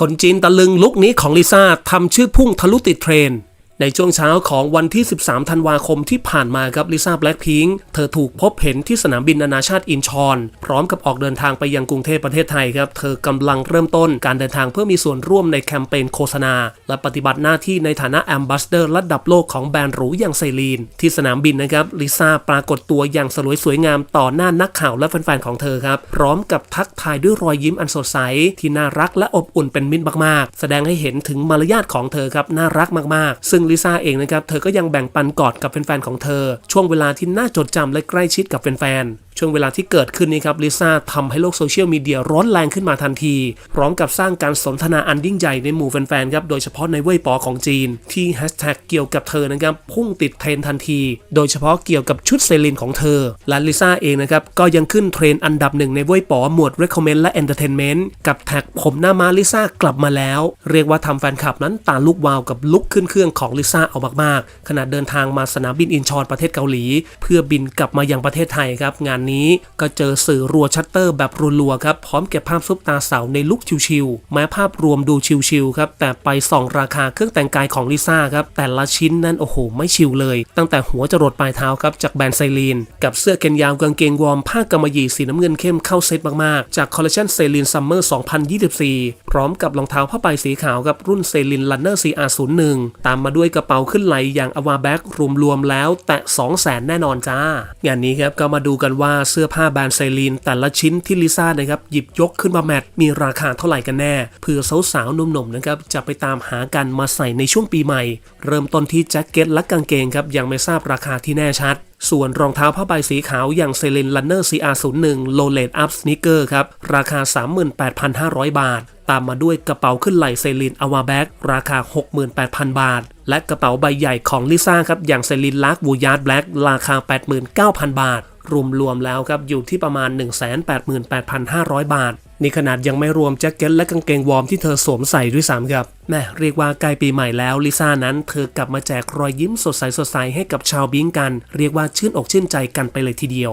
คนจีนตะลึงลุกนี้ของลิซ่าทำชื่อพุ่งทะลุติดเทรนด์ ในช่วงเช้าของวันที่ 13 ธันวาคมที่ผ่านมาครับลิซ่าแบล็คพิงค์เธอถูกพบเห็นที่สนามบินนานาชาติอินชอน พร้อมกับออกเดินทางไปยังกรุงเทพประเทศไทยครับ เธอกำลังเริ่มต้นการเดินทางเพื่อมีส่วนร่วมในแคมเปญโฆษณา และปฏิบัติหน้าที่ในฐานะแอมบาสเดอร์ระดับโลกของแบรนด์หรูอย่างไซลีน ที่สนามบินนะครับลิซ่าปรากฏตัวอย่างสลวยสวยงามต่อหน้านักข่าวและแฟนๆของเธอครับพร้อมกับทักทายด้วยรอยยิ้มอันสดใสที่น่ารักและอบอุ่นเป็นมิตรมากๆ แสดงให้เห็นถึงมารยาทของเธอครับน่ารักมากๆ ซึ่งลิซ่าเองนะครับ เธอก็ยังแบ่งปันกอดกับแฟนๆของเธอ ช่วงเวลาที่น่าจดจำและใกล้ชิดกับแฟนๆ ช่วงเวลาที่เกิดขึ้นนี้ครับลิซ่าทำให้โลกโซเชียลมีเดียร้อนแรงขึ้นมาทันที พร้อมกับสร้างการสนทนาอันยิ่งใหญ่ในหมู่แฟนๆครับโดยเฉพาะในเว่ยปอของจีน ที่แฮชแท็กเกี่ยวกับเธอนะครับพุ่งติดเทรนทันที โดยเฉพาะเกี่ยวกับชุดเซรินของเธอ และลิซ่าเองนะครับก็ยังขึ้นเทรนอันดับหนึ่งในเว่ยปอหมวด Recommend และ Entertainment กับแท็กผมหน้ามาลิซ่ากลับมาแล้ว เรียกว่าทำแฟนคลับนั้นตาลุกวาวกับลุกขึ้นเครื่องของลิซ่าเอามากๆขณะเดินทางมาสนามบินอินชอนประเทศเกาหลี เพื่อบินกลับมายังประเทศไทยครับงานนี้ก็เจอสื่อรัวชัตเตอร์แบบรัวๆครับพร้อมเก็บภาพซุปตาสาวในลุคชิวๆแม้ภาพรวมดูชิวๆครับแต่ไปส่องราคาเครื่องแต่งกายของลิซ่าครับแต่ละชิ้นนั้นโอ้โห ไม่ชิวเลย ตั้งแต่หัวจรดปลายเท้าครับจากแบรนด์ไซลีน กับเสื้อแขนยาวกางเกงวอร์มผ้ากำมะหยี่สีน้ำเงินเข้มเข้าเซตมากๆ จากคอลเลคชันไซลีนซัมเมอร์ 2024 พร้อมกับรองเท้าผ้าใบสีขาวกับรุ่นไซลินลันเนอร์ CR01 ตามมาด้วยกระเป๋าขึ้นไหลอย่างอวาแบ็กรวมๆแล้ว แตะ200,000แน่นอนจ้างานนี้ครับก็มาดูกันว่าเสื้อผ้าแบรนด์ไซลีนแต่ละชิ้นที่ลิซ่านะครับหยิบยกขึ้นมาแมทมีราคาเท่าไหร่กันแน่เผื่อสาวๆหนุ่มๆนะครับจะไปตามหากันมาใส่ในช่วงปีใหม่ เริ่มต้นที่แจ็คเก็ตและกางเกงครับยังไม่ทราบราคาที่แน่ชัดส่วนรองเท้าผ้าใบสีขาวอย่างเซเลนลันเนอร์ CR01 Low l e d Up Sneaker ครับ ราคา 38,500 บาท ตามมาด้วยกระเป๋าขึ้นไหล่เซลินอวาแบ็กราคา 68,000 บาท และกระเป๋าใบใหญ่ของลิซ่าครับ อย่างเซลินลากวูยาร์ดแบล็กราคา 89,000 บาท รวมๆแล้วครับอยู่ที่ประมาณ 188,500 บาท นี่ขนาดยังไม่รวมแจ็คเก็ตและกางเกงวอร์มที่เธอสวมใส่ด้วยซ้ำครับแม่เรียกว่าใกล้ปีใหม่แล้วลิซ่านั้นเธอกลับมาแจกรอยยิ้มสดใสสดใสให้กับชาวบิงกัน เรียกว่าชื่นอกชื่นใจกันไปเลยทีเดียว